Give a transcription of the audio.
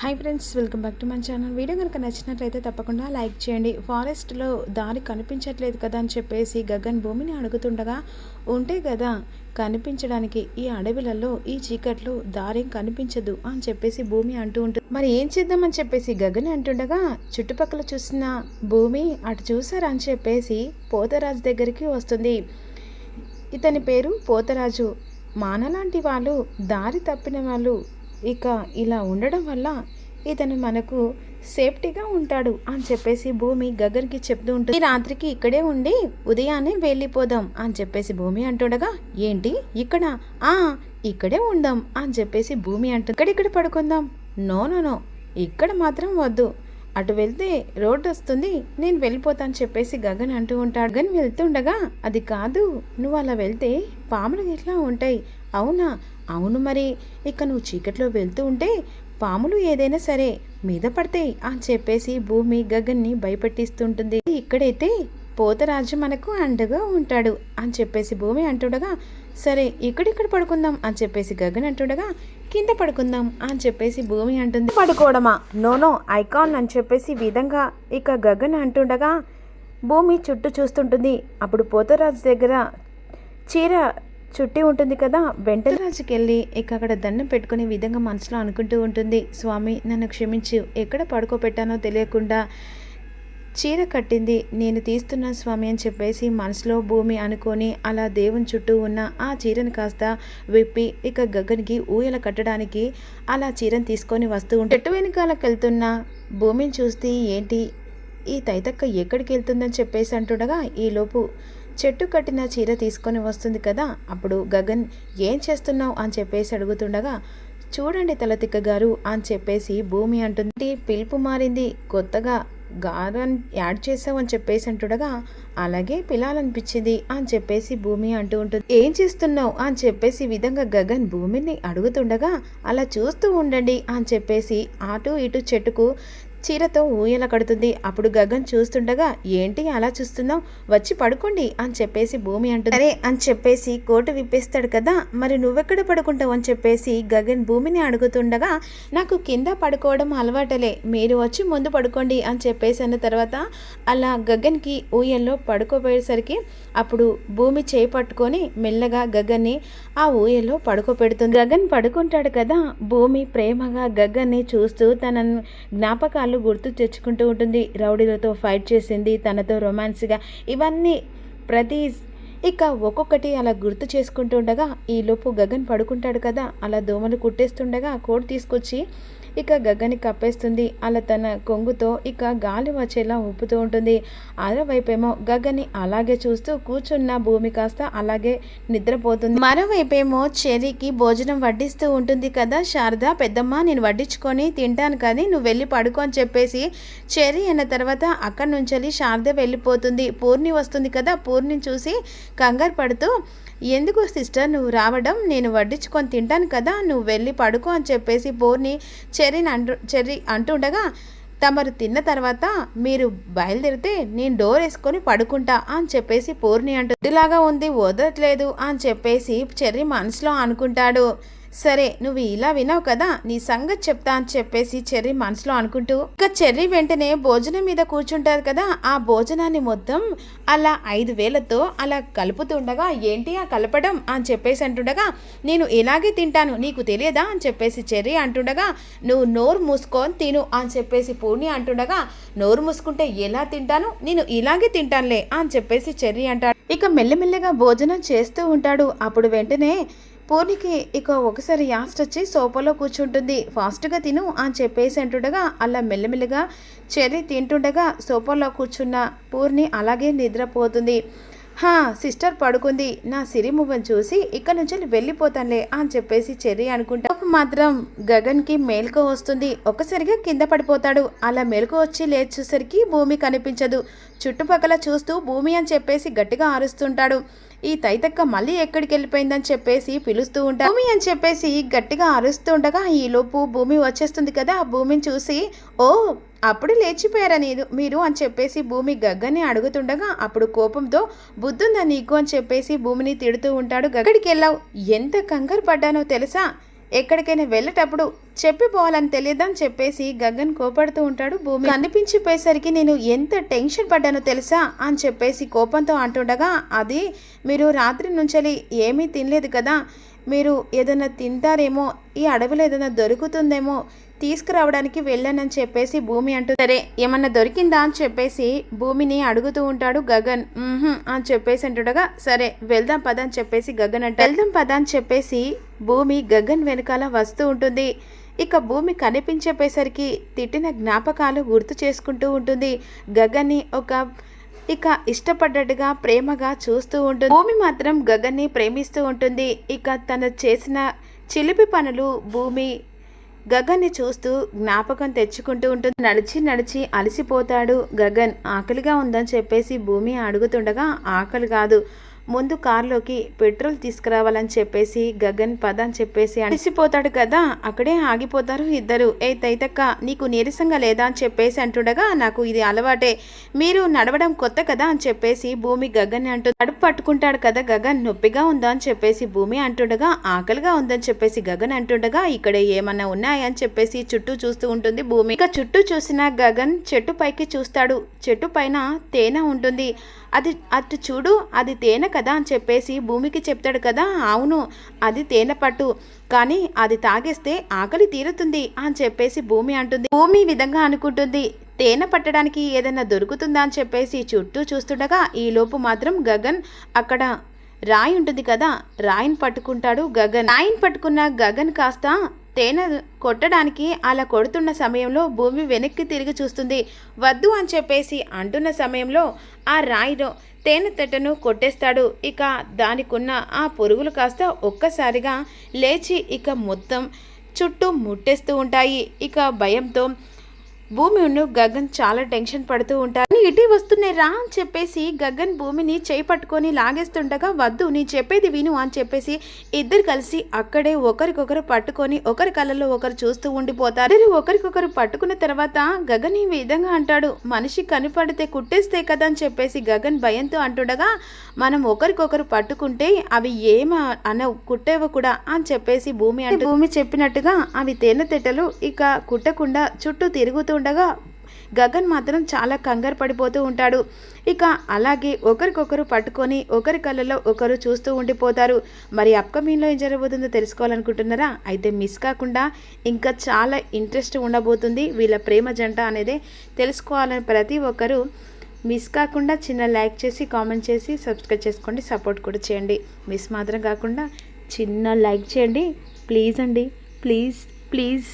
Hi friends welcome back to my channel video కనుక నచ్చినట్లయితే తప్పకుండా లైక్ చేయండి. ఫారెస్ట్లో దారి కనిపించట్లేదు కదా అని చెప్పేసి గగన్ భూమిని అడుగుతుండగా ఉంటే కదా కనిపించడానికి ఈ అడవిలలో ఈ చీకట్లో దారి కనిపించదు అని చెప్పేసి భూమి అంటూ ఉంటుంది. మరి ఏం చేద్దామని చెప్పేసి గగన్ అంటుండగా చుట్టుపక్కల చూసిన భూమి అటు చూసారా అని చెప్పేసి పోతరాజు దగ్గరికి వస్తుంది. ఇతని పేరు పోతరాజు. మానలాంటి వాళ్ళు దారి తప్పిన వాళ్ళు ఇక ఇలా ఉండడం వల్ల ఇతను మనకు సేఫ్టీగా ఉంటాడు అని చెప్పేసి భూమి గగన్కి చెప్తూ ఉంటుంది. ఈ రాత్రికి ఇక్కడే ఉండి ఉదయాన్నే వెళ్ళిపోదాం అని చెప్పేసి భూమి అంటుండగా ఏంటి? ఇక్కడ? ఆ ఇక్కడే ఉందాం అని చెప్పేసి భూమి అంటుంది. ఇక్కడిక్కడ పడుకుందాం? నో నో నో ఇక్కడ మాత్రం వద్దు. అటు వెళ్తే రోడ్డు వస్తుంది నేను వెళ్ళిపోతాను చెప్పేసి గగన్ అంటూ ఉంటాడు. గగన్ వెళ్తుండగా అది కాదు నువ్వు అలా వెళ్తే పాములు ఇట్లా ఉంటాయి? అవునా అవును మరి ఇక నువ్వు చీకట్లో వెళ్తూ ఉంటే పాములు ఏదైనా సరే మీద పడతాయి అని చెప్పేసి భూమి గగన్ని భయపెట్టిస్తుంటుంది. ఇక్కడైతే పోతరాజు మనకు అండగా ఉంటాడు అని చెప్పేసి భూమి అంటుండగా సరే ఇక్కడిక్కడ పడుకుందాం అని చెప్పేసి గగన్ అంటుండగా కింద పడుకుందాం అని చెప్పేసి భూమి అంటుంది. పడుకోవడమా నోనో ఐకాన్ అని చెప్పేసి విధంగా ఇక గగన్ అంటుండగా భూమి చుట్టూ చూస్తుంటుంది. అప్పుడు పోతరాజు దగ్గర చీర చుట్టి ఉంటుంది కదా వెంటనే రాజుకి వెళ్ళి ఇక అక్కడ దండం పెట్టుకునే విధంగా మనసులో అనుకుంటూ ఉంటుంది. స్వామి నన్ను క్షమించు. ఎక్కడ పడుకోబెట్టానో తెలియకుండా చీర కట్టింది. నేను తీస్తున్నా స్వామి అని చెప్పేసి మనసులో భూమి అనుకొని అలా దేవుని చుట్టూ ఉన్న ఆ చీరను కాస్త విప్పి ఇక గగన్కి ఊయల కట్టడానికి అలా చీరను తీసుకొని వస్తూ ఉంటే చెట్టు వెనకాలకు వెళ్తున్న భూమిని చూస్తే ఏంటి? ఈ తైతక్క ఎక్కడికి వెళ్తుందని చెప్పేసి అంటుండగా ఈలోపు చెట్టు కట్టిన చీర తీసుకొని వస్తుంది కదా అప్పుడు గగన్ ఏం చేస్తున్నావు? అని చెప్పేసి అడుగుతుండగా చూడండి తలతిక్క గారు అని చెప్పేసి భూమి అంటుంది. పిలుపు మారింది. కొత్తగా గారన్ యాడ్ చేసావు అని చెప్పేసి అంటుండగా అలాగే పిలాలనిపించింది అని చెప్పేసి భూమి అంటూ ఉంటుంది. ఏం చేస్తున్నావు? అని చెప్పేసి విధంగా గగన్ భూమిని అడుగుతుండగా అలా చూస్తూ ఉండండి అని చెప్పేసి అటు ఇటు చెట్టుకు చీరతో ఊయల కడుతుంది. అప్పుడు గగన్ చూస్తుండగా ఏంటి అలా చూస్తున్నావు? వచ్చి పడుకోండి అని చెప్పేసి భూమి అంటుంది. సరే అని చెప్పేసి కోటు విప్పేస్తాడు కదా మరి నువ్వెక్కడ పడుకుంటావు అని చెప్పేసి గగన్ భూమిని అడుగుతుండగా నాకు కింద పడుకోవడం అలవాటలే మీరు వచ్చి ముందు పడుకోండి అని చెప్పేసి అన్న తర్వాత అలా గగన్కి ఊయల్లో పడుకోపోయేసరికి అప్పుడు భూమి చేయి పట్టుకొని మెల్లగా గగన్ని ఆ ఊయల్లో పడుకోపెడుతుంది గగన్ పడుకుంటాడు కదా భూమి ప్రేమగా గగన్ని చూస్తూ తన జ్ఞాపకాలు గుర్తు తెచ్చుకుంటూ ఉంటుంది. రౌడీలతో ఫైట్ చేసింది తనతో రొమాన్స్గా ఇవన్నీ ప్రతి ఇక ఒక్కొక్కటి అలా గుర్తు చేసుకుంటూ ఉండగా ఈలోపు గగన్ పడుకుంటాడు కదా అలా దోమలు కుట్టేస్తుండగా కోడ్ తీసుకొచ్చి ఇక గగ్గని కప్పేస్తుంది. అలా తన కొంగుతో ఇక గాలి వచ్చేలా ఊపుతూ ఉంటుంది. అరవైపేమో గగ్గని అలాగే చూస్తూ కూర్చున్న భూమి కాస్త అలాగే నిద్రపోతుంది. మరోవైపేమో చెర్రీకి భోజనం వడ్డిస్తూ ఉంటుంది కదా. శారద పెద్దమ్మ నేను వడ్డించుకొని తింటాను కానీ నువ్వు వెళ్ళి పడుకో అని చెప్పేసి చెర్రీ అన్న తర్వాత అక్కడి నుంచి శారద వెళ్ళిపోతుంది. పూర్ణి వస్తుంది కదా. పూర్ణిని చూసి కంగారు పడుతూ ఎందుకు సిస్టర్? నువ్వు రావడం నేను వడ్డించుకొని తింటాను కదా నువ్వు వెళ్ళి పడుకో అని చెప్పేసి బోర్ని చెర్రీని అంటు చెర్రీ అంటుండగా తమరు తిన్న తర్వాత మీరు బయలుదేరితే నేను డోర్ వేసుకొని పడుకుంటా అని చెప్పేసి పూర్ణి అంటుంది ఇదిలాగా ఉంది వదలట్లేదు అని చెప్పేసి చెర్రీ మనసులో అనుకుంటాడు. సరే నువ్వు ఇలా వినావు కదా? నీ సంగతి చెప్తా అని చెప్పేసి చెర్రీ మనసులో అనుకుంటూ ఇక చెర్రీ వెంటనే భోజనం మీద కూర్చుంటారు కదా? ఆ భోజనాన్ని మొత్తం అలా ఐదు వేలతో అలా కలుపుతుండగా ఏంటి ఆ కలపడం? అని చెప్పేసి అంటుండగా నేను ఇలాగే తింటాను నీకు తెలియదా? అని చెప్పేసి చెర్రీ అంటుండగా నువ్వు నోరు మూసుకొని తిను అని చెప్పేసి పూర్ణి అంటుండగా నోరు మూసుకుంటే ఎలా తింటాను? నేను ఇలాగే తింటానులే అని చెప్పేసి చెర్రీ అంటాడు. ఇక మెల్లమెల్లగా భోజనం చేస్తూ ఉంటాడు. అప్పుడు వెంటనే పూర్ణికి ఇక ఒకసారి యాస్ట్ వచ్చి సోఫాలో కూర్చుంటుంది. ఫాస్ట్గా తిను అని చెప్పేసి అంటుండగా అలా మెల్లమెల్లగా చెర్రీ తింటుండగా సోఫాలో కూర్చున్న పూర్ణి అలాగే నిద్రపోతుంది. హా సిస్టర్ పడుకుంది. నా సిరి సిరిమువ్వని చూసి ఇక్కడ నుంచి వెళ్ళిపోతానులే అని చెప్పేసి చెర్రీ అనుకుంటా. మాత్రం గగన్కి మేలుకో వస్తుంది. ఒక్కసారిగా కింద పడిపోతాడు. అలా మెలకు వచ్చి లేచేసరికి భూమి కనిపించదు. చుట్టుపక్కల చూస్తూ భూమి అని చెప్పేసి గట్టిగా ఆరుస్తుంటాడు ఈ తైతక్క మళ్ళీ ఎక్కడికి వెళ్ళిపోయిందని చెప్పేసి పిలుస్తూ ఉంటా భూమి అని చెప్పేసి గట్టిగా అరుస్తూ ఉండగా ఈలోపు భూమి వచ్చేస్తుంది కదా ఆ భూమిని చూసి ఓ అప్పుడు లేచిపోయారా మీరు? అని చెప్పేసి భూమి గగ్గని అడుగుతుండగా అప్పుడు కోపంతో బుద్ధుందా నీకు? అని చెప్పేసి భూమిని తిడుతూ ఉంటాడు గగ్గడికి. వెళ్ళావు ఎంత కంగారు పడ్డానో తెలుసా? ఎక్కడికైనా వెళ్ళేటప్పుడు చెప్పిపోవాలని తెలియదని చెప్పేసి గగన్ కోపడుతూ ఉంటాడు. భూమి కనిపించిపోయేసరికి నేను ఎంత టెన్షన్ పడ్డానో తెలుసా అని చెప్పేసి కోపంతో అంటుండగా అది మీరు రాత్రి నుంచి ఏమీ తినలేదు కదా మీరు ఏదైనా తింటారేమో ఈ అడవిలో ఏదైనా దొరుకుతుందేమో తీసుకురావడానికి వెళ్ళానని చెప్పేసి భూమి అంటూ సరే ఏమన్నా దొరికిందా అని చెప్పేసి భూమిని అడుగుతూ ఉంటాడు గగన్. అని చెప్పేసి అంటుండగా సరే వెళ్దాం పద అని చెప్పేసి గగన్ అంటే వెళ్దాం పద అని చెప్పేసి భూమి గగన్ వెనకాల వస్తూ ఉంటుంది. ఇక భూమి కనిపించేపేసరికి తిట్టిన జ్ఞాపకాలు గుర్తు చేసుకుంటూ ఉంటుంది. గగన్ని ఒక ఇక ఇష్టపడ్డట్టుగా ప్రేమగా చూస్తూ ఉంటుంది. భూమి మాత్రం గగన్ని ప్రేమిస్తూ ఉంటుంది. ఇక తను చేసిన చిలిపి పనులు భూమి గగన్ని చూస్తూ జ్ఞాపకం తెచ్చుకుంటూ ఉంటుంది. నడిచి నడిచి అలసిపోతాడు గగన్. ఆకలిగా ఉందని చెప్పేసి భూమి అడుగుతుండగా ఆకలి కాదు. ముందు కార్లోకి పెట్రోల్ తీసుకురావాలని చెప్పేసి గగన్ పద అని చెప్పేసి అడిసిపోతాడు కదా అక్కడే ఆగిపోతారు ఇద్దరు. ఏ తైతక్క నీకు నీరసంగా లేదా అని చెప్పేసి అంటుండగా నాకు ఇది అలవాటే. మీరు నడవడం కొత్త కదా అని చెప్పేసి భూమి గగన్ అంటూ కడుపు పట్టుకుంటాడు కదా గగన్ నొప్పిగా ఉందా అని చెప్పేసి భూమి అంటుండగా ఆకలిగా ఉందని చెప్పేసి గగన్ అంటుండగా ఇక్కడ ఏమన్నా ఉన్నాయా అని చెప్పేసి చుట్టూ చూస్తూ ఉంటుంది భూమి. ఇక చుట్టూ చూసిన గగన్ చెట్టు పైకి చూస్తాడు. చెట్టు పైన తేనె ఉంటుంది. అది అటు చూడు అది తేనె కదా అని చెప్పేసి భూమికి చెప్తాడు కదా. అవును అది తేనె పట్టు. కానీ అది తాగేస్తే ఆకలి తీరుతుంది అని చెప్పేసి భూమి అంటుంది. భూమి విధంగా అనుకుంటుంది తేనె పట్టడానికి ఏదైనా దొరుకుతుందా అని చెప్పేసి చుట్టూ చూస్తుండగా ఈలోపు మాత్రం గగన్ అక్కడ రాయి ఉంటుంది కదా రాయిని పట్టుకుంటాడు గగన్. రాయిని పట్టుకున్న గగన్ కాస్త తేనె కొట్టడానికి అలా కొడుతున్న సమయంలో భూమి వెనక్కి తిరిగి చూస్తుంది. వద్దు అని చెప్పేసి అంటున్న సమయంలో ఆ రాయిలో తేనె తెట్టను కొట్టేస్తాడు. ఇక దానికున్న ఆ పురుగులు కాస్త ఒక్కసారిగా లేచి ఇక మొత్తం చుట్టూ ముట్టేస్తూ ఉంటాయి. ఇక భయంతో భూమి ఉన్న గగన్ చాలా టెన్షన్ పడుతూ ఉంటారు ఇటీ వస్తున్నాయి రా అని చెప్పేసి గగన్ భూమిని చేయి పట్టుకొని లాగేస్తుండగా వద్దు నీ చెప్పేది విను అని చెప్పేసి ఇద్దరు కలిసి అక్కడే ఒకరికొకరు పట్టుకొని ఒకరి కళ్ళలో ఒకరు చూస్తూ ఉండిపోతారు. ఇద్దరు ఒకరికొకరు పట్టుకున్న తర్వాత గగన్ ఈ విధంగా అంటాడు మనిషి కనిపడితే కుట్టేస్తే కదా అని చెప్పేసి గగన్ భయంతో అంటుండగా మనం ఒకరికొకరు పట్టుకుంటే అవి ఏమ అన కుట్టేవి కూడా అని చెప్పేసి భూమి అంటే భూమి చెప్పినట్టుగా అవి తేనె తిట్టలు ఇక కుట్టకుండా చుట్టూ తిరుగుతూ ఉండగా గగన్ మాత్రం చాలా కంగారు పడిపోతూ ఉంటాడు. ఇక అలాగే ఒకరికొకరు పట్టుకొని ఒకరి కళ్ళలో ఒకరు చూస్తూ ఉండిపోతారు. మరి అప్కమింగ్లో ఏం జరగబోతుందో తెలుసుకోవాలనుకుంటున్నారా? అయితే మిస్ కాకుండా ఇంకా చాలా ఇంట్రెస్ట్ ఉండబోతుంది. వీళ్ళ ప్రేమ జంట అనేది తెలుసుకోవాలని ప్రతి ఒక్కరూ మిస్ కాకుండా చిన్న లైక్ చేసి కామెంట్ చేసి సబ్స్క్రైబ్ చేసుకోండి. సపోర్ట్ కూడా చేయండి. మిస్ మాత్రం కాకుండా చిన్న లైక్ చేయండి. ప్లీజ్ అండి. Please please